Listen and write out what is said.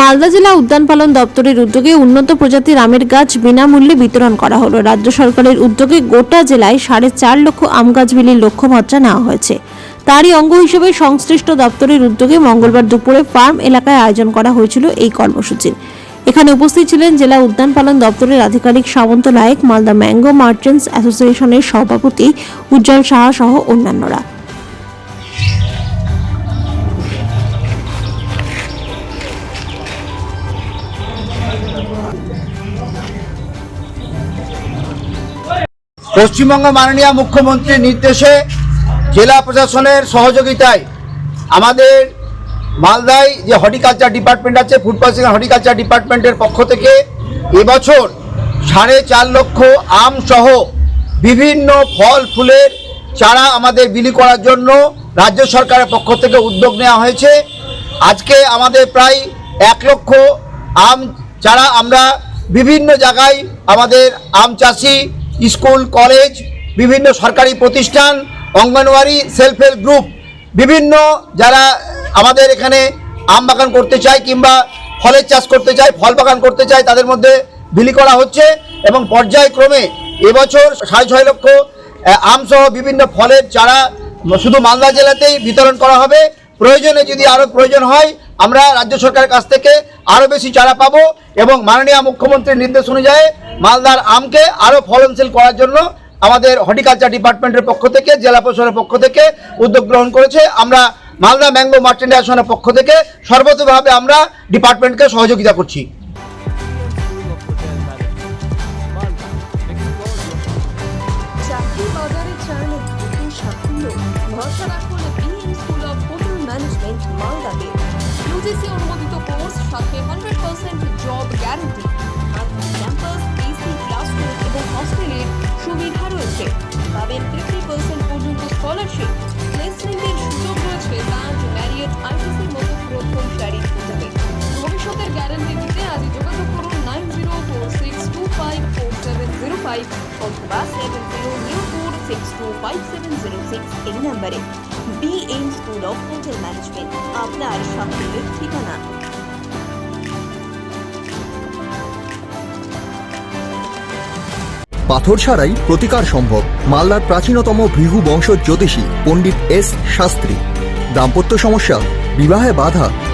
মালদা জেলা উদ্যান পালন দপ্তরের উদ্যোগে উন্নত প্রজাতির আমের গাছ বিনামূল্যে বিতরণ করা হলো। রাজ্য সরকারের উদ্যোগে গোটা জেলায় সাড়ে চার লক্ষ আম গাছ বিলির লক্ষ্যমাত্রা নেওয়া হয়েছে। তারই অঙ্গ হিসেবে সংশ্লিষ্ট দপ্তরের উদ্যোগে মঙ্গলবার দুপুরে ফার্ম এলাকায় আয়োজন করা হয়েছিল এই কর্মসূচির। এখানে উপস্থিত ছিলেন জেলা উদ্যান পালন দপ্তরের আধিকারিক সামন্ত নায়ক, মালদা ম্যাঙ্গো মার্চেন্টস অ্যাসোসিয়েশনের সভাপতি উজ্জ্বল সাহা সহ অন্যান্যরা। পশ্চিমবঙ্গ মাননীয় মুখ্যমন্ত্রীর নির্দেশে জেলা প্রশাসনের সহযোগিতায় আমাদের মালদায় যে হর্টিকালচার ডিপার্টমেন্ট আছে, ফুড প্রসেসিং হর্টিকালচার ডিপার্টমেন্টের পক্ষ থেকে এবছর সাড়ে চার লক্ষ আম সহ বিভিন্ন ফল, ফুলের চারা আমাদের বিলি করার জন্য রাজ্য সরকারের পক্ষ থেকে উদ্যোগ নেওয়া হয়েছে। আজকে আমাদের প্রায় এক লক্ষ আম চারা আমরা বিভিন্ন জায়গায় আমাদের আম চাষি স্কুল, কলেজ, বিভিন্ন সরকারি প্রতিষ্ঠান, অঙ্গনওয়াড়ি সেলফ হেল্প গ্রুপ, বিভিন্ন যারা আমাদের এখানে আম বাগান করতে চায় কিংবা ফলের চাষ করতে চায়, ফল বাগান করতে চায়, তাদের মধ্যে বিলি করা হচ্ছে এবং পর্যায়ক্রমে এবছর সাড়ে ছয় লক্ষ আম সহ বিভিন্ন ফলের চারা, শুধু মালদা জেলাতেই বিতরণ করা হবে। প্রয়োজনে যদি আরও প্রয়োজন হয় আমরা রাজ্য সরকারের কাছ থেকে আরও বেশি চারা পাবো এবং মাননীয় মুখ্যমন্ত্রীর নির্দেশ অনুযায়ী মালদার আমকে আরও ফলনশীল করার জন্য আমাদের হর্টিকালচার ডিপার্টমেন্টের পক্ষ থেকে, জেলা প্রশাসনের পক্ষ থেকে উদ্যোগ গ্রহণ করেছে। আমরা মালদা ম্যাঙ্গো মার্চেন্ট অ্যাসোসিয়েশনের পক্ষ থেকে সর্বতভাবে আমরা ডিপার্টমেন্টকে সহযোগিতা করছি। চাকরি বাজারে সাফল্য, ভরসা শারীর হোটেলে ভবিষ্যতের গ্যারান্টি দিতে যোগাযোগ করুন nine zero four six two five four seven zero five অথবা seven zero zero four six two five seven zero six এই নাম্বারে B M school of hotel management আপনার ঠিকানা। পাথর ছাড়াই প্রতিকার সম্ভব মালদার প্রাচীনতম ভৃহু বংশ জ্যোতিষী পণ্ডিত এস শাস্ত্রী। দাম্পত্য সমস্যা, বিবাহে বাধা